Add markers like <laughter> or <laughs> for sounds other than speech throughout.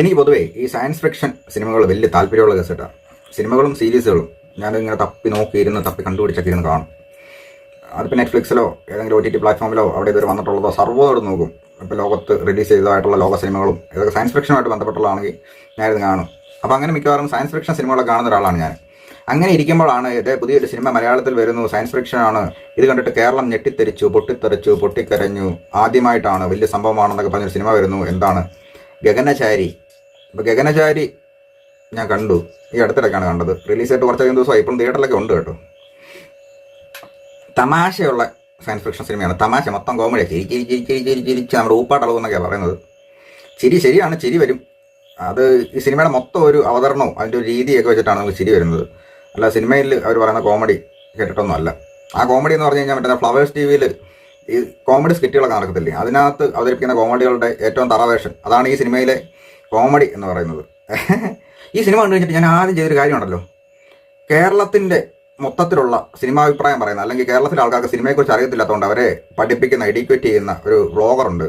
എനിക്ക് പൊതുവേ ഈ സയൻസ് ഫിക്ഷൻ സിനിമകൾ വലിയ താല്പര്യമുള്ള കേസിട്ടാണ് സിനിമകളും സീരീസുകളും ഞാനിങ്ങനെ തപ്പി നോക്കിയിരുന്ന് തപ്പി കണ്ടുപിടിച്ചൊക്കെ ഇരുന്ന് കാണും. അതിപ്പോൾ നെറ്റ്ഫ്ലിക്സിലോ ഏതെങ്കിലും ഒ ടി ടി പ്ലാറ്റ്ഫോമിലോ അവിടെ ഇതുവരെ വന്നിട്ടുള്ളതോ സർവോട് നോക്കും. ഇപ്പോൾ ലോകത്ത് റിലീസ് ചെയ്തതായിട്ടുള്ള ലോക സിനിമകളും ഇതൊക്കെ സയൻസ് ഫിക്ഷനുമായിട്ട് ബന്ധപ്പെട്ടുള്ളതാണെങ്കിൽ ഞാനിത് കാണും. അപ്പോൾ അങ്ങനെ മിക്കവാറും സയൻസ് ഫിക്ഷൻ സിനിമകളൊക്കെ കാണുന്ന ഒരാളാണ് ഞാൻ. അങ്ങനെ ഇരിക്കുമ്പോഴാണ് ഇത് പുതിയൊരു സിനിമ മലയാളത്തിൽ വരുന്നു. സയൻസ് ഫിക്ഷനാണ് ഇത് കണ്ടിട്ട് കേരളം ഞെട്ടിത്തെരിച്ചു പൊട്ടിത്തെറിച്ചു പൊട്ടിക്കരഞ്ഞു. ആദ്യമായിട്ടാണ് വലിയ സംഭവമാണെന്നൊക്കെ പറഞ്ഞൊരു സിനിമ വരുന്നു. എന്താണ്? ഗഗനചാരി. അപ്പോൾ ഗഗനചാരി ഞാൻ കണ്ടു. ഈ അടുത്തിടയ്ക്കാണ് കണ്ടത്. റിലീസ് ആയിട്ട് കുറച്ചധികം ദിവസമായി. ഇപ്പം തിയേറ്ററിലൊക്കെ ഉണ്ട് കേട്ടോ. തമാശയുള്ള സയൻസ് ഫിക്ഷൻ സിനിമയാണ് തമാശ മൊത്തം കോമഡി ചിരി ചിരി ചിരി ചിരി ചിരി ചിരിച്ച് നമ്മുടെ ഊപ്പാട്ടളവെന്നൊക്കെയാണ് പറയുന്നത്. ചിരി ശരിയാണ് ചിരി വരും. അത് ഈ സിനിമയുടെ മൊത്തം ഒരു അവതരണവും അതിന്റെ ഒരു രീതിയൊക്കെ വെച്ചിട്ടാണ് നമുക്ക് ചിരി വരുന്നത്. അല്ല സിനിമയിൽ അവർ പറയുന്ന കോമഡി കേട്ടിട്ടൊന്നും അല്ല. ആ കോമഡി എന്ന് പറഞ്ഞു കഴിഞ്ഞാൽ മറ്റേ ഫ്ലവേഴ്സ് ടി വിയിൽ ഈ കോമഡി സ്കിറ്റുകളൊക്കെ നടക്കത്തില്ലേ? അതിനകത്ത് അവതരിപ്പിക്കുന്ന കോമഡികളുടെ ഏറ്റവും തറവേഷൻ അതാണ് ഈ സിനിമയിലെ കോമഡി എന്ന് പറയുന്നത്. ഈ സിനിമ കണ്ടു കഴിഞ്ഞിട്ട് ഞാൻ ആദ്യം ചെയ്തൊരു കാര്യമുണ്ടല്ലോ. കേരളത്തിന്റെ മൊത്തത്തിലുള്ള സിനിമാഭിപ്രായം പറയുന്ന അല്ലെങ്കിൽ കേരളത്തിലെ ആൾക്കാർക്ക് സിനിമയെക്കുറിച്ച് അറിയത്തില്ലാത്തതുകൊണ്ട് അവരെ പഠിപ്പിക്കുന്ന എഡ്യൂക്കേറ്റ് ചെയ്യുന്ന ഒരു വ്ളോഗറുണ്ട്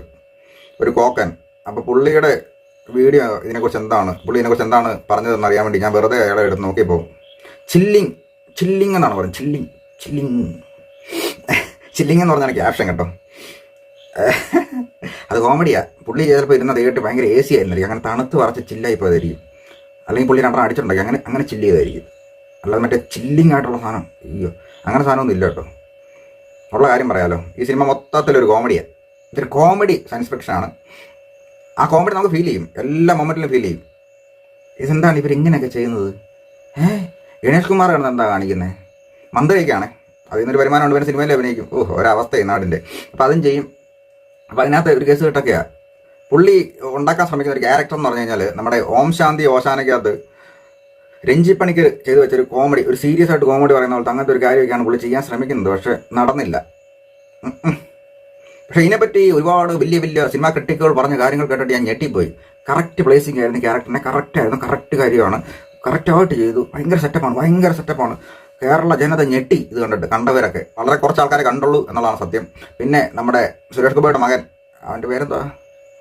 ഒരു കോക്കൻ. അപ്പോൾ പുള്ളിയുടെ വീഡിയോ ഇതിനെക്കുറിച്ച് എന്താണ് പുള്ളി ഇതിനെക്കുറിച്ച് എന്താണ് പറഞ്ഞതെന്ന് അറിയാൻ വേണ്ടി ഞാൻ വെറുതെ അയാളെ എടുത്ത് നോക്കിയപ്പോൾ ചില്ലിങ് ചില്ലിങ് എന്നാണ് പറയുന്നത്. Chilling chilling. ചില്ലിങ് എന്ന് പറഞ്ഞാൽ ക്യാപ്ഷൻ കേട്ടോ. അത് കോമഡിയാ. പുള്ളി ചിലപ്പോൾ ഇരുന്ന കേട്ട് ഭയങ്കര എ സി ആയിരുന്നിരിക്കും അങ്ങനെ തണുത്ത് വറച്ച് ചില്ലായി പോയതായിരിക്കും അല്ലെങ്കിൽ പുള്ളി രണ്ടെണ്ണം അടിച്ചിട്ടുണ്ടെങ്കിൽ അങ്ങനെ അങ്ങനെ ചില്ല് ചെയ്തായിരിക്കും. അല്ലാതെ മറ്റേ ചില്ലിങ് ആയിട്ടുള്ള സാധനം അയ്യോ അങ്ങനെ സാധനമൊന്നും ഇല്ല കേട്ടോ. ഉള്ള കാര്യം പറയാമല്ലോ ഈ സിനിമ മൊത്തത്തിലൊരു കോമഡിയാണ് ഇതൊരു കോമഡി സയൻസ് ഫിക്ഷനാണ് ആ കോമഡി നമുക്ക് ഫീൽ ചെയ്യും. എല്ലാ മൊമെന്റിലും ഫീൽ ചെയ്യും. ഇതെന്താണ് ഇവർ ഇങ്ങനെയൊക്കെ ചെയ്യുന്നത്? ഏ ഗണേഷ് കുമാർ ആണ് എന്താ കാണിക്കുന്നത് മന്ത്രിയൊക്കെയാണ് അതിൽ നിന്നൊരു വരുമാനം ഉണ്ട് പിന്നെ സിനിമയിൽ അഭിനയിക്കും ഓ ഒരവസ്ഥയായി നാടിന്റെ. അപ്പോൾ അതും ചെയ്യും. അപ്പോൾ അതിനകത്ത് ഒരു കേസ് കിട്ടൊക്കെയാണ് പുള്ളി ഉണ്ടാക്കാൻ ശ്രമിക്കുന്ന ഒരു ക്യാരക്ടർ എന്ന് പറഞ്ഞു കഴിഞ്ഞാൽ നമ്മുടെ ഓം ശാന്തി ഓശാനയ്ക്കകത്ത് രഞ്ജിപ്പണിക്ക് ചെയ്തു വെച്ചൊരു കോമഡി ഒരു സീരിയസ് ആയിട്ട് കോമഡി പറയുന്ന പോലത്തെ അങ്ങനത്തെ ഒരു കാര്യമൊക്കെയാണ് പുള്ളി ചെയ്യാൻ ശ്രമിക്കുന്നത്. പക്ഷെ നടന്നില്ല. പക്ഷേ ഇതിനെപ്പറ്റി ഒരുപാട് വലിയ വലിയ സിനിമാ ക്രിട്ടിക്കുകൾ പറഞ്ഞ കാര്യങ്ങൾ കേട്ടിട്ട് ഞാൻ ഞെട്ടിപ്പോയി. കറക്റ്റ് പ്ലേസിംഗ് ആയിരുന്നു ക്യാരക്ടറിനെ കറക്റ്റ് ആയിരുന്നു. കറക്റ്റ് കാര്യമാണ്. കറക്റ്റായിട്ട് ചെയ്തു. ഭയങ്കര സെറ്റപ്പാണ് ഭയങ്കര സെറ്റപ്പാണ് കേരള ജനത ഞെട്ടി ഇത് കണ്ടിട്ട് കണ്ടവരൊക്കെ. വളരെ കുറച്ച് ആൾക്കാരെ കണ്ടുള്ളൂ എന്നുള്ളതാണ് സത്യം. പിന്നെ നമ്മുടെ സുരേഷ് ഗോപിയുടെ മകൻ അവന്റെ പേരെന്താ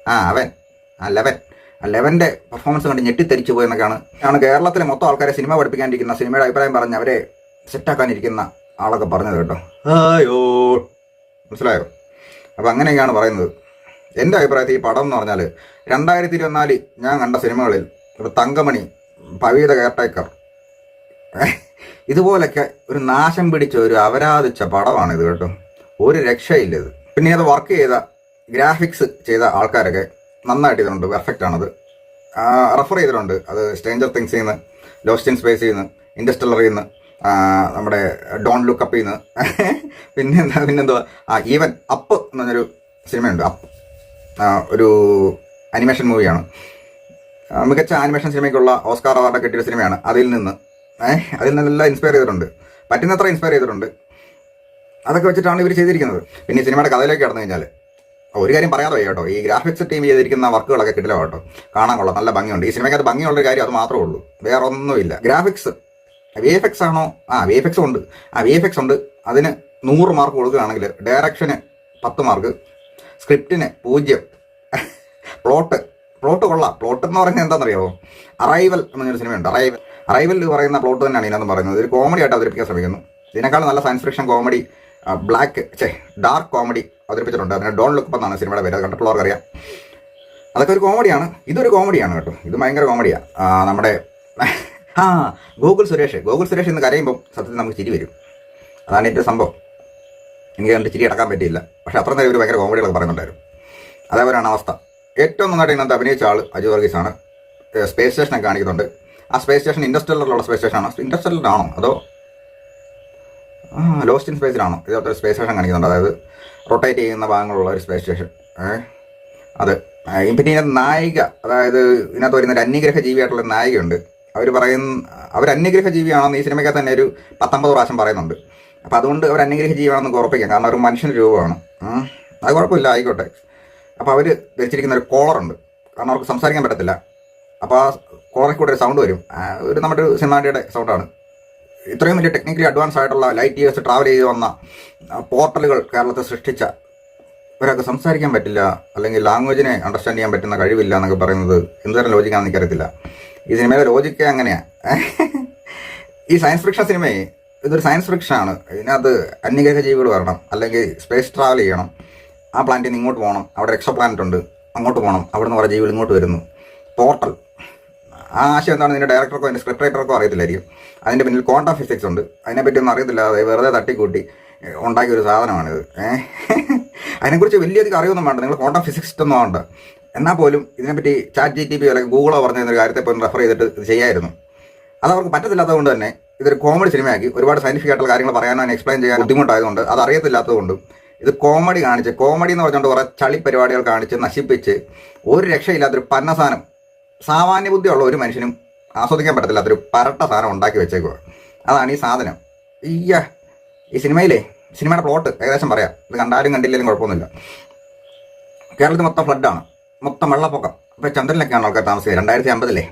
ആ അവൻ. ആ ലെവൻ. ലെവന്റെ പെർഫോമൻസ് കണ്ട് ഞെട്ടിത്തെരിച്ചു പോയെന്നൊക്കെയാണ് ആണ് കേരളത്തിലെ മൊത്തം ആൾക്കാരെ സിനിമ പഠിപ്പിക്കാനിരിക്കുന്ന സിനിമയുടെ അഭിപ്രായം പറഞ്ഞ് അവരെ സെറ്റാക്കാനിരിക്കുന്ന ആളൊക്കെ പറഞ്ഞത് കേട്ടോ. അയ്യോ മനസ്സിലായോ? അപ്പോൾ അങ്ങനെയൊക്കെയാണ് പറയുന്നത്. എന്റെ അഭിപ്രായത്തിൽ ഈ പടം എന്ന് പറഞ്ഞാൽ രണ്ടായിരത്തി ഇരുപത്തിനാല് ഞാൻ കണ്ട സിനിമകളിൽ ഒരു തങ്കമണി പവീത കെയർടേക്കർ ഇതുപോലൊക്കെ ഒരു നാശം പിടിച്ച ഒരു അപരാധിച്ച പടമാണ് ഇത് കേട്ടോ. ഒരു രക്ഷയില്ല ഇത് പിന്നെ അത് വർക്ക് ചെയ്ത ഗ്രാഫിക്സ് ചെയ്ത ആൾക്കാരൊക്കെ നന്നായിട്ട് ഇതിലുണ്ട് പെർഫെക്റ്റ് ആണത്. റെഫർ ചെയ്തിട്ടുണ്ട്. അത് സ്ട്രേഞ്ചർ തിങ്സിൽ നിന്ന് ലോസ്റ്റ് ഇൻ സ്പേസിൽ നിന്ന് ഇൻഡസ്ട്രലറിൽ നിന്ന് നമ്മുടെ ഡോൺ ലുക്ക് അപ്പിൽ നിന്ന് പിന്നെന്താ പിന്നെന്തുവാ? ആ ഈവൻ അപ്പ് എന്ന് പറഞ്ഞൊരു സിനിമയുണ്ട്. അപ്പ് ഒരു അനിമേഷൻ മൂവിയാണ് മികച്ച ആനിമേഷൻ സിനിമയ്ക്കുള്ള ഓസ്കാർ അവാർഡ് കിട്ടിയ സിനിമയാണ്. അതിൽ നിന്ന് ഏഹ് അതിൽ നിന്നെല്ലാം ഇൻസ്പയർ ചെയ്തിട്ടുണ്ട്. പറ്റുന്നത്ര ഇൻസ്പയർ ചെയ്തിട്ടുണ്ട്. അതൊക്കെ വെച്ചിട്ടാണ് ഇവർ ചെയ്തിരിക്കുന്നത്. പിന്നെ സിനിമയുടെ കഥയിലേക്ക് കടന്നു കഴിഞ്ഞാൽ ഒരു കാര്യം പറയാതെ വയ്യ കേട്ടോ. ഈ ഗ്രാഫിക്സ് ടീം ചെയ്തിരിക്കുന്ന വർക്കുകളൊക്കെ കിട്ടില്ല കേട്ടോ കാണാൻ കൊള്ളാം നല്ല ഭംഗിയുണ്ട്. ഈ സിനിമയ്ക്കകത്ത് ഭംഗിയുള്ള കാര്യം അത് മാത്രമേ ഉള്ളൂ. വേറെ ഒന്നുമില്ല ഗ്രാഫിക്സ് വി എഫ് എക്സ് ആണോ? ആ വി എഫ് എക്സ് ഉണ്ട്. ആ വി എഫ് എക്സ് ഉണ്ട്. അതിന് നൂറ് മാർക്ക് കൊടുക്കുകയാണെങ്കിൽ ഡയറക്ഷന് പത്ത് മാർക്ക് സ്ക്രിപ്റ്റിന് പൂജ്യം പ്ലോട്ട് പ്ലോട്ട് കൊള്ളാം. പ്ലോട്ട് എന്ന് പറഞ്ഞാൽ എന്താണെന്നറിയാമോ അറൈവൽ എന്നൊരു സിനിമയുണ്ട് അറൈവൽ അറൈവൽ എന്ന് പറയുന്ന പ്ലോട്ട് തന്നെയാണ് ഇതിനകത്ത് പറയുന്നത്. ഒരു കോമഡി ആയിട്ട് അവതരിപ്പിക്കാൻ ശ്രമിക്കുന്നു. ഇതിനേക്കാൾ നല്ല സയൻസ് ഫിക്ഷൻ കോമഡി ബ്ലാക്ക് ചേ ഡാർക്ക് കോമഡി അവതരിപ്പിച്ചിട്ടുണ്ട്. അതിന് ഡോൺ ലുക്ക് എന്നാണ് സിനിമയുടെ പേര്. അത് കണ്ടിട്ടുള്ളവർക്ക് അറിയാം അതൊക്കെ ഒരു കോമഡിയാണ് ഇതൊരു കോമഡിയാണ് കേട്ടോ. ഇത് ഭയങ്കര കോമഡിയാണ് നമ്മുടെ ആ ഗൂഗിൾ സുരേഷ്. ഗൂഗിൾ സുരേഷ് എന്ന് കരയുമ്പം സത്യത്തിൽ നമുക്ക് ചിരി വരും. അതാണ് എന്റെ സംഭവം. എനിക്ക് കണ്ട് ചിരി അടക്കാൻ പറ്റിയില്ല. പക്ഷേ അത്ര നേരം ഇവർ ഭയങ്കര കോമഡികളൊക്കെ പറയുന്നുണ്ടായിരുന്നു. അതേപോലെയാണ് അവസ്ഥ. ഏറ്റവും നന്നായിട്ട് ഇതിനകത്ത് അഭിനയിച്ച ആൾ അജു വർഗീസ് ആണ്. സ്പേസ് സ്റ്റേഷനെ കാണിക്കുന്നുണ്ട്. ആ സ്പേസ് സ്റ്റേഷൻ ഇൻഡസ്ട്രിയലിലുള്ള സ്പേസ് സ്റ്റേഷനാണ് ഇൻഡസ്ട്രിയലിലാണോ അതോ ലോസ്റ്റ് ഇൻ സ്പേസിലാണോ ഇതൊരു സ്പേസ് സ്റ്റേഷൻ കാണിക്കുന്നുണ്ട്. അതായത് റൊട്ടേറ്റ് ചെയ്യുന്ന ഭാഗങ്ങളുള്ള ഒരു സ്പേസ് സ്റ്റേഷൻ അത്. പിന്നെ ഇതിനകത്ത് നായിക അതായത് ഇതിനകത്ത് വരുന്ന ഒരു അന്യഗ്രഹ ജീവിയായിട്ടുള്ള നായികയുണ്ട്. അവർ പറയുന്ന അവർ അന്യഗ്രഹ ജീവിയാണെന്ന് ഈ സിനിമയ്ക്കകത്ത് തന്നെ ഒരു പത്തൊമ്പത് പ്രാവശ്യം പറയുന്നുണ്ട്. അപ്പോൾ അതുകൊണ്ട് അവർ അന്യഗ്രഹ ജീവിയാണെന്ന് ഉറപ്പിക്കാം. കാരണം അവർ മനുഷ്യന്റെ രൂപമാണ്. അത് കുഴപ്പമില്ല. ആയിക്കോട്ടെ. അപ്പോൾ അവർ ധരിച്ചിരിക്കുന്ന ഒരു കോളറുണ്ട് കാരണം അവർക്ക് സംസാരിക്കാൻ പറ്റത്തില്ല. അപ്പോൾ ആ കോളറിൽ കൂടെ ഒരു സൗണ്ട് വരും. ഒരു നമ്മുടെ ഒരു സിനിമാന്റെ സൗണ്ടാണ് ഇത്രയും വലിയ ടെക്നിക്കലി അഡ്വാൻസ് ആയിട്ടുള്ള ലൈറ്റ് ഇയേഴ്സ് ട്രാവൽ ചെയ്ത് വന്ന പോർട്ടലുകൾ കേരളത്തെ സൃഷ്ടിച്ച ഒരാൾക്ക് സംസാരിക്കാൻ പറ്റില്ല അല്ലെങ്കിൽ ലാംഗ്വേജിനെ അണ്ടർസ്റ്റാൻഡ് ചെയ്യാൻ പറ്റുന്ന കഴിവില്ല എന്നൊക്കെ പറയുന്നത് എന്തുതരം ലോജിക്കാണെന്ന് എനിക്കറിയത്തില്ല. ഈ സിനിമയിലെ ലോജിക്ക് അങ്ങനെയാ. ഈ സയൻസ് ഫിക്ഷൻ സിനിമയെ ഇതൊരു സയൻസ് ഫിക്ഷൻ ആണ്. ഇതിനകത്ത് അന്യഗ്രഹ ജീവികൾ വരണം അല്ലെങ്കിൽ സ്പേസ് ട്രാവൽ ചെയ്യണം. ആ പ്ലാനറ്റിൽ നിന്ന് ഇങ്ങോട്ട് പോകണം. അവിടെ എക്സോ പ്ലാനറ്റ് ഉണ്ട്. അങ്ങോട്ട് പോകണം. അവിടെ നിന്ന് കുറേ ജീവികൾ ഇങ്ങോട്ട് വരുന്നു. പോർട്ടൽ ആ ആശയം എന്താണ് ഇതിന്റെ ഡയറക്ടർക്കോ അതിന്റെ സ്ക്രിപ്റ്റ് റൈറ്റർക്കോ അറിയത്തില്ലായിരിക്കും. അതിന്റെ പിന്നിൽ ക്വാണ്ടം ഫിസിക്സ് ഉണ്ട്. അതിനെപ്പറ്റി ഒന്നും അറിയത്തില്ല. അത് വെറുതെ തട്ടിക്കൂട്ടി ഉണ്ടാക്കിയ ഒരു സാധനമാണിത്. ഏഹ് <laughs> അതിനെക്കുറിച്ച് വലിയധികം അറിവൊന്നും വേണ്ട. നിങ്ങൾ ക്വാണ്ടം ഫിസിക്സ് ഒന്നും വേണ്ട എന്നാൽ പോലും ഇതിനെപ്പറ്റി ചാറ്റ് ജി ടി പി അല്ലെങ്കിൽ ഗൂഗിളോ പറഞ്ഞ കാര്യത്തെ പോലും റെഫർ ചെയ്തിട്ട് ഇത് ചെയ്യായിരുന്നു. അത് അവർക്ക് പറ്റത്തില്ലാത്തതുകൊണ്ട് തന്നെ ഇതൊരു കോമഡി സിനിമയാക്കി ഒരുപാട് സയന്റിഫിക് ആയിട്ടുള്ള കാര്യങ്ങൾ പറയാനോ എക്സ്പ്ലെയിൻ ചെയ്യാൻ ബുദ്ധിമുട്ടായതുകൊണ്ട് അത് അറിയത്തില്ലാത്തതുകൊണ്ട് ഇത് കോമഡി കാണിച്ച് കോമഡി എന്ന് പറഞ്ഞുകൊണ്ട് കുറേ ചളി പരിപാടികൾ കാണിച്ച് നശിപ്പിച്ച് ഒരു രക്ഷയില്ലാത്തൊരു പന്ന സാധനം സാമാന്യ ബുദ്ധിയുള്ള ഒരു മനുഷ്യനും ആസ്വദിക്കാൻ പറ്റത്തില്ലാത്തൊരു പരട്ട സാധനം ഉണ്ടാക്കി വെച്ചേക്കുക അതാണ് ഈ സാധനം. ഈയ ഈ സിനിമയിലെ സിനിമയുടെ പ്ലോട്ട് ഏകദേശം പറയാം. ഇത് കണ്ടാലും കണ്ടില്ലെങ്കിലും കുഴപ്പമൊന്നുമില്ല. കേരളത്തിൽ മൊത്തം ഫ്ലഡാണ് മൊത്തം വെള്ളപ്പൊക്കം. ഇപ്പോൾ ചന്ദ്രനിലൊക്കെയാണ് ആൾക്കാർ താമസിക്കുന്നത്. രണ്ടായിരത്തി അമ്പതിലേ.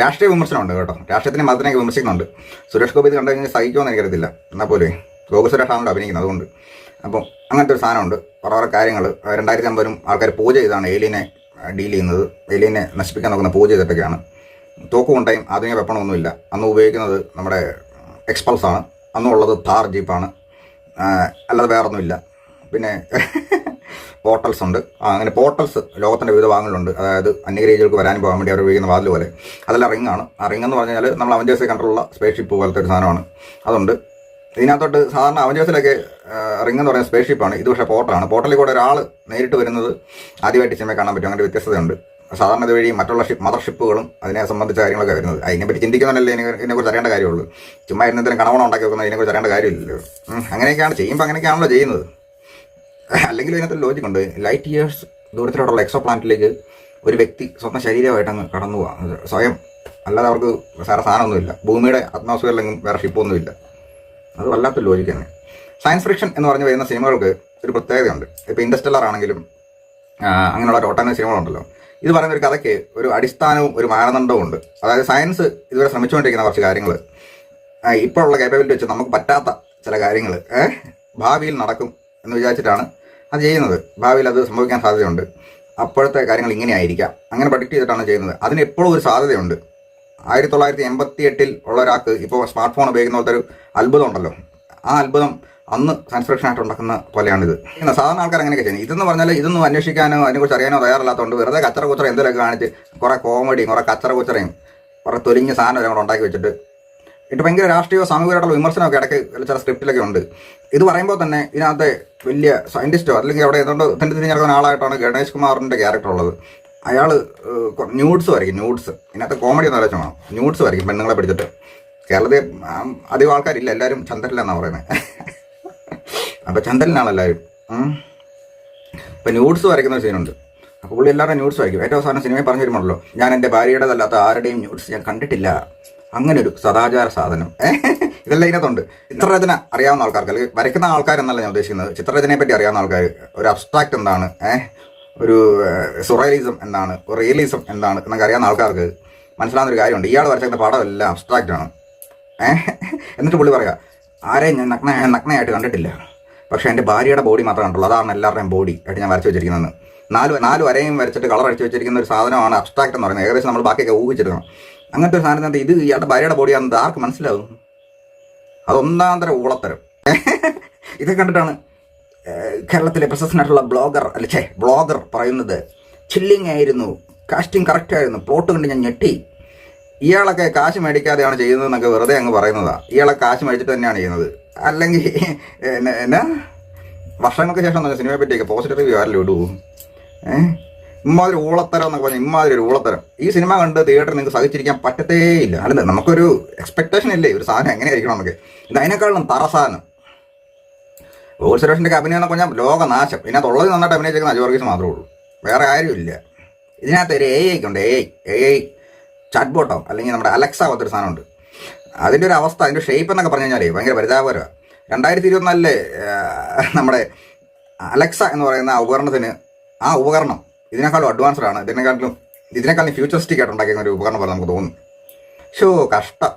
രാഷ്ട്രീയ വിമർശനമുണ്ട് കേട്ടോ. രാഷ്ട്രീയത്തിനെ മതത്തിനെയൊക്കെ വിമർശിക്കുന്നുണ്ട്. സുരേഷ് ഗോപി ഇത് കണ്ടു കഴിഞ്ഞാൽ സഹിക്കുമെന്ന് എനിക്കറിയത്തില്ല. എന്നാൽ പോലും. ആണല്ലോ അഭിനയിക്കുന്നത് അതുകൊണ്ട്. അപ്പം അങ്ങനത്തെ ഒരു സാധനമുണ്ട്. കുറേ കാര്യങ്ങൾ രണ്ടായിരത്തി അമ്പതിനും ആൾക്കാർ പൂജ ചെയ്താണ് ഏലിയനെ ഡീൽ ചെയ്യുന്നത്. ഏലിയനെ നശിപ്പിക്കാൻ നോക്കുന്ന പൂജ ചെയ്തിട്ടൊക്കെയാണ്. തോക്ക് കൊണ്ടയും ആധുനിക വെപ്പണമൊന്നുമില്ല. അന്ന് ഉപയോഗിക്കുന്നത് നമ്മുടെ എക്സ്പൾസ് ആണ്. അന്നുള്ളത് താർ ജീപ്പാണ്. അല്ലാതെ വേറൊന്നുമില്ല. പിന്നെ <laughs> പോർട്ടൽസ് ഉണ്ട്. അങ്ങനെ പോർട്ടൽസ് ലോകത്തിന്റെ വിവിധ ഭാഗങ്ങളുണ്ട് അതായത് അന്യഗ്രഹികൾക്ക് വരാൻ പോകാൻ വേണ്ടി അവർ ഉപയോഗിക്കുന്ന വാതിൽ പോലെ. അതെല്ലാം റിംഗ് ആണ് ആ റിംഗ് എന്ന് പറഞ്ഞാൽ നമ്മൾ അവഞ്ചേഴ്സ് കണ്ടുള്ള സ്പേസ് ഷിപ്പ് പോലത്തെ ഒരു സാധനമാണ്. അതുണ്ട്. ഇതിനകത്തോട്ട് സാധാരണ അവഞ്ചേഴ്സിലൊക്കെ റിംഗ് എന്ന് പറയുന്ന സ്പേസ് ഷിപ്പാണ് ഇത് പക്ഷേ പോർട്ടാണ് പോർട്ടലിൽ കൂടെ ഒരാൾ നേരിട്ട് വരുന്നത് ആദ്യമായിട്ട് സിനിമ കാണാൻ പറ്റും. അങ്ങനെ വ്യത്യസ്തതയുണ്ട്. സാധാരണ ഇതുവഴി മറ്റുള്ള ഷിപ്പ് മദർ ഷിപ്പുകളും അതിനെ സംബന്ധിച്ച കാര്യങ്ങളൊക്കെ വരുന്നത്. അതിനെപ്പറ്റി ചിന്തിക്കുന്നതല്ലേ ഇതിനെക്കുറിച്ച് അറിയേണ്ട കാര്യമുള്ളൂ. ചുമ്മാ ഇരുന്നതിന് കണവണം ഉണ്ടാക്കി വെക്കുന്നത് ഇതിനെക്കുറിച്ച് അറിയേണ്ട കാര്യമില്ലല്ലോ. അങ്ങനെയൊക്കെയാണ് ചെയ്യുമ്പോൾ അങ്ങനെയൊക്കെയാണല്ലോ ചെയ്യുന്നത്. അല്ലെങ്കിൽ ഇതിനകത്ത് ലോജിക് ഉണ്ട്. ലൈറ്റ് ഇയേഴ്സ് ദൂരത്തിലോട്ടുള്ള എക്സോ പ്ലാനറ്റിലേക്ക് ഒരു വ്യക്തി സ്വന്തം ശരീരമായിട്ടങ്ങ് കടന്നു പോവാം സ്വയം. അല്ലാതെ അവർക്ക് വേറെ സാധനമൊന്നുമില്ല. ഭൂമിയുടെ അറ്റ്മോസ്ഫിയറിലെങ്കിലും വേറെ ഷിപ്പൊന്നുമില്ല അത് വല്ലാത്ത ലോജിക്കാണ് സയൻസ് ഫിക്ഷൻ എന്ന് പറഞ്ഞു വരുന്ന സിനിമകൾക്ക് ഒരു പ്രത്യേകതയുണ്ട്. ഇപ്പോൾ ഇൻഡസ്റ്റലർ ആണെങ്കിലും അങ്ങനെയുള്ള ടോട്ടാന സിനിമകളുണ്ടല്ലോ. ഇത് പറയുന്ന ഒരു കഥയ്ക്ക് ഒരു അടിസ്ഥാനവും ഒരു മാനദണ്ഡവും ഉണ്ട്. അതായത് സയൻസ് ഇതുവരെ ശ്രമിച്ചുകൊണ്ടിരിക്കുന്ന കുറച്ച് കാര്യങ്ങൾ. ഇപ്പോഴുള്ള കേപ്പബിലിറ്റി വെച്ച് നമുക്ക് പറ്റാത്ത ചില കാര്യങ്ങൾ ഭാവിയിൽ നടക്കും എന്ന് വിചാരിച്ചിട്ടാണ് അത് ചെയ്യുന്നത്. ഭാവിയിൽ അത് സംഭവിക്കാൻ സാധ്യതയുണ്ട്. അപ്പോഴത്തെ കാര്യങ്ങൾ ഇങ്ങനെയായിരിക്കാം. അങ്ങനെ പ്രഡിക്റ്റ് ചെയ്തിട്ടാണ് ചെയ്യുന്നത്. അതിന് എപ്പോഴും ഒരു സാധ്യതയുണ്ട്. ആയിരത്തി തൊള്ളായിരത്തി എൺപത്തി എട്ടിൽ ഉള്ള ഒരാൾക്ക് ഇപ്പോൾ സ്മാർട്ട് ഫോൺ ഉപയോഗിക്കുന്ന പോലത്തെ ഒരു അത്ഭുതം ഉണ്ടല്ലോ. ആ അത്ഭുതം അന്ന് സയൻസ് ഫിക്ഷൻ ആയിട്ട് ഉണ്ടാക്കുന്ന പോലെയാണിത്. സാധാരണ ആൾക്കാർ അങ്ങനെയൊക്കെ ചെയ്യുന്നത്. ഇതെന്ന് പറഞ്ഞാൽ ഇതൊന്നും അന്വേഷിക്കാനോ അതിനെക്കുറിച്ച് അറിയാനോ തയ്യാറല്ലാത്തതുകൊണ്ട് വെറുതെ കച്ചറ കുച്ചറ എന്തെങ്കിലുമൊക്കെ കാണിച്ച് കുറേ കോമഡിയും കുറേ കച്ചറ കുച്ചറയും കുറേ തൊലിഞ്ഞ സാധനം കൂടെ ഉണ്ടാക്കി വെച്ചിട്ട് ഇത് ഭയങ്കര രാഷ്ട്രീയ സാമൂഹികമായിട്ടുള്ള വിമർശനമൊക്കെ ഇടയ്ക്ക് ചില സ്ക്രിപ്റ്റിലൊക്കെ ഉണ്ട്. ഇത് പറയുമ്പോൾ തന്നെ ഇതിനകത്തെ വലിയ സയന്റിസ്റ്റോ അല്ലെങ്കിൽ അവിടെ ഏതുകൊണ്ട് തന്നെ തിരിഞ്ഞിറങ്ങുന്ന ആളായിട്ടാണ് ഗണേഷ് കുമാറിന്റെ ക്യാരക്ടർ ഉള്ളത്. അയാൾ ന്യൂഡ്സ് വരയ്ക്കും ന്യൂഡ്സ് ഇതിനകത്ത് കോമഡി എന്ന് ആലോചിച്ച് വേണം ന്യൂഡ്സ് വരയ്ക്കും പെണ്ണുങ്ങളെ പിടിച്ചിട്ട്. കേരളത്തിൽ അധികം ആൾക്കാരില്ല. എല്ലാവരും ചന്ദ്രനിലാന്നാണ് പറയുന്നത് അപ്പോൾ ചന്ദ്രനിലാണ് എല്ലാവരും അപ്പം ന്യൂഡ്സ് വരയ്ക്കുന്ന സീനുണ്ട് അപ്പോൾ പുള്ളി എല്ലാവരും ന്യൂഡ്സ് വരയ്ക്കും. ഏറ്റവും അവസാനം സിനിമയിൽ പറഞ്ഞു തരുമല്ലോ ഞാൻ എന്റെ ഭാര്യയുടേതല്ലാത്ത ആരുടെയും ന്യൂഡ്സ് ഞാൻ കണ്ടിട്ടില്ല. അങ്ങനെ ഒരു സദാചാര സാധനം. ഇതെല്ലാം ഇതിനകത്തുണ്ട്. ചിത്രരചന അറിയാവുന്ന ആൾക്കാർക്ക് അല്ലെങ്കിൽ വരയ്ക്കുന്ന ആൾക്കാരെന്നല്ല ഞാൻ ഉദ്ദേശിക്കുന്നത്. ചിത്രരചനയെ പറ്റി അറിയാവുന്ന ആൾക്കാർ ഒരു അബ്സ്ട്രാക്ട് എന്താണ്? ഏഹ് ഒരു സുറയലിസം എന്താണ് റിയലിസം എന്താണ് എന്നൊക്കെ അറിയാവുന്ന ആൾക്കാർക്ക് മനസ്സിലാവുന്ന ഒരു കാര്യമുണ്ട്. ഇയാൾ വരച്ചേക്കുന്ന പടം എല്ലാം അബ്സ്ട്രാക്റ്റ് ആണ് എന്നിട്ട് പുള്ളി പറയാം ആരെയും ഞാൻ നഗ്ന നഗ്നയായിട്ട് കണ്ടിട്ടില്ല. പക്ഷേ എന്റെ ഭാര്യയുടെ ബോഡി മാത്രമേ കണ്ടുള്ളൂ. അതാണ് എല്ലാവരുടെയും ബോഡി ആയിട്ട് ഞാൻ വരച്ച് വെച്ചിരിക്കുന്നത്. നാല് നാല് വരെയും വരച്ചിട്ട് കളർ അടിച്ച് വെച്ചിരിക്കുന്ന ഒരു സാധനമാണ് അബ്സ്ട്രാക്ട് എന്ന് പറയുന്നത്. ഏകദേശം നമ്മൾ ബാക്കിയൊക്കെ ഊഹിച്ചെടുക്കണം അങ്ങനത്തെ ഒരു സാധനത്തിനകത്ത് ഇത് ഇയാളുടെ ഭാര്യയുടെ ബോഡിയാണെന്ന് ആർക്ക് മനസ്സിലാവും? അതൊന്നാം തരം ഊളത്തരം. ഇത് കണ്ടിട്ടാണ് കേരളത്തിലെ പ്രശസ്തനായിട്ടുള്ള ബ്ലോഗർ അല്ല ഛേ ബ്ലോഗർ പറയുന്നത് ചില്ലിങ് ആയിരുന്നു. കാസ്റ്റിംഗ് കറക്റ്റ് ആയിരുന്നു. പ്ലോട്ട് കണ്ട് ഞാൻ ഞെട്ടി. ഇയാളൊക്കെ കാശ് മേടിക്കാതെയാണ് ചെയ്യുന്നതെന്നൊക്കെ വെറുതെ അങ്ങ് പറയുന്നതാണ് ഇയാളെ കാശ് മേടിച്ചിട്ട് തന്നെയാണ് ചെയ്യുന്നത്. അല്ലെങ്കിൽ എന്ന- വർഷങ്ങൾക്ക് ശേഷം എന്നൊക്കെ സിനിമയെ പറ്റിയൊക്കെ പോസിറ്റീവ് റിവ്യൂ ആരല്ലോ ഇടൂ? ഏഹ് ഇമ്മാതിരി ഊളത്തരം എന്നൊക്കെ പറഞ്ഞാൽ ഇമ്മാതിരി ഒരു ഊളത്തരം. ഈ സിനിമ കണ്ട് തിയേറ്ററിൽ നിങ്ങൾക്ക് സഹിച്ചിരിക്കാൻ പറ്റത്തേ ഇല്ല അല്ല നമുക്കൊരു എക്സ്പെക്ടേഷൻ ഇല്ലേ? ഒരു സാധനം എങ്ങനെയായിരിക്കണം നമുക്ക് ഇത് അതിനേക്കാളും തറ സാധനം. ഓൾ സുരേഷിന്റെ അഭിനയം എന്നൊക്കെ പറഞ്ഞാൽ ലോകനാശം. ഇതിനകത്ത് ഉള്ളത് നന്നായിട്ട് അഭിനയിച്ചേക്കുന്ന അജു വർഗീസ് മാത്രമേ ഉള്ളൂ. വേറെ ആരുമില്ല ഇതിനകത്ത് ഒരു എ ഐക്ക് ഉണ്ട് A I A I chat ബോട്ടോ അല്ലെങ്കിൽ നമ്മുടെ അലക്സ പോലത്തെ ഒരു സാധനമുണ്ട്. അതിന്റെ ഒരു അവസ്ഥ അതിന്റെ ഷേപ്പ് എന്നൊക്കെ പറഞ്ഞു കഴിഞ്ഞാൽ ഭയങ്കര പരിതാപകരമാണ് രണ്ടായിരത്തി ഇരുപത്തിനാലിലെ നമ്മുടെ അലക്സ എന്ന് പറയുന്ന ഉപകരണത്തിന് ആ ഉപകരണം ഇതിനേക്കാളും അഡ്വാൻസ്ഡ് ആണ്. ഇതിനെക്കാളും ഇതിനേക്കാളും ഫ്യൂച്ചറിസ്റ്റിക് ആയിട്ട് ഉണ്ടാക്കിയ ഒരു ഉപകരണം പോലെ നമുക്ക് തോന്നുന്നു. ഷോ കഷ്ടം.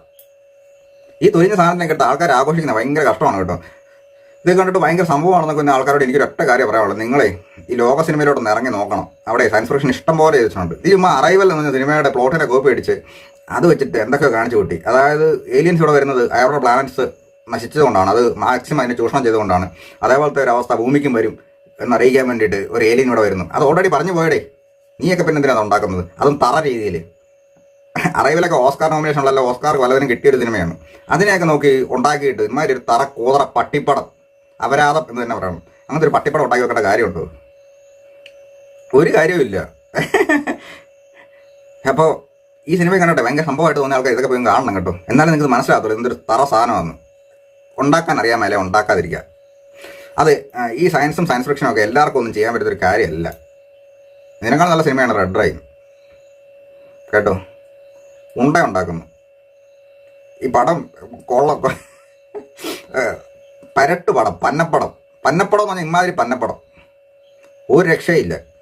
ഈ തൊഴിഞ്ഞ സാധനത്തിനെ കേട്ട് ആൾക്കാർ ആഘോഷിക്കുന്നത് ഭയങ്കര കഷ്ടമാണ് കേട്ടോ. ഇത് കണ്ടിട്ട് ഭയങ്കര സംഭവമാണെന്നൊക്കെ പിന്നെ ആൾക്കാരോട് എനിക്കൊരു ഒറ്റ കാര്യം പറയാനുള്ളൂ. നിങ്ങളെ ഈ ലോക സിനിമയിലോട്ടൊന്ന് ഇറങ്ങി നോക്കണം. അവിടെ സയൻസ് ഫിക്ഷൻ ഇഷ്ടം പോലെ ചോദിച്ചിട്ടുണ്ട് ഇത് ചുമ്മാ അറൈവൽ എന്ന സിനിമയുടെ പ്ലോട്ടിനെ കോപ്പി അടിച്ച് അത് വെച്ചിട്ട് എന്തൊക്കെ കാണിച്ചു കൂട്ടി. അതായത് ഏലിയൻസ് ഇവിടെ വരുന്നത് അവരുടെ പ്ലാനറ്റ്സ് നശിച്ചതുകൊണ്ടാണ്. അത് മാക്സിമം അതിനെ ചൂഷണം ചെയ്തുകൊണ്ടാണ്. അതേപോലത്തെ ഒരു അവസ്ഥ ഭൂമിക്കും വരും എന്നറിയിക്കാൻ വേണ്ടിയിട്ട് ഒരു ഏലിയൻ ഇവിടെ വരുന്നു. അത് ഓൾറെഡി പറഞ്ഞു പോയടേ. നീയൊക്കെ പിന്നെ എന്തിനാണ് ഉണ്ടാക്കുന്നത്? അതും തറ രീതിയിൽ അറൈവിലൊക്കെ ഓസ്കാർ നോമിനേഷൻ ഉള്ളല്ലോ ഓസ്കാർ പലതിനും കിട്ടിയൊരു സിനിമയാണ്. അതിനെയൊക്കെ നോക്കി ഉണ്ടാക്കിയിട്ട് ഇമാതിരി ഒരു തറ കൂതറ പട്ടിപ്പടം അപരാധം എന്ന് തന്നെ പറയണം. അങ്ങനത്തെ ഒരു പട്ടിപ്പടം ഉണ്ടാക്കി വെക്കേണ്ട കാര്യമുണ്ടോ? ഒരു കാര്യവുമില്ല അപ്പോൾ ഈ സിനിമ കണ്ടോട്ടെ ഭയങ്കര സംഭവമായിട്ട് തോന്നിയ ആൾക്കാർ ഇതൊക്കെ പോയി കാണണം കേട്ടോ. എന്നാലും നിങ്ങൾക്ക് മനസ്സിലാകത്തുള്ളൂ എന്തൊരു തറ സാധനമാണ് ഉണ്ടാക്കാൻ അറിയാൻ മേലെ ഉണ്ടാക്കാതിരിക്കുക. അത് ഈ സയൻസും സയൻസ് ഫിക്ഷനും ഒക്കെ എല്ലാവർക്കും ഒന്നും ചെയ്യാൻ പറ്റുന്ന ഒരു കാര്യമല്ല. ഇതിനേക്കാൾ നല്ല സിനിമയാണ് റെഡ് ഡ്രൈ കേട്ടോ? ഉണ്ട ഉണ്ടാക്കുന്നു. ഈ പടം കൊള്ള ഏ, പരട്ട് പടം പന്നപ്പടം. പന്നപ്പടം എന്ന് പറഞ്ഞാൽ ഇമാതിരി പന്നപ്പടം. ഒരു രക്ഷയില്ല.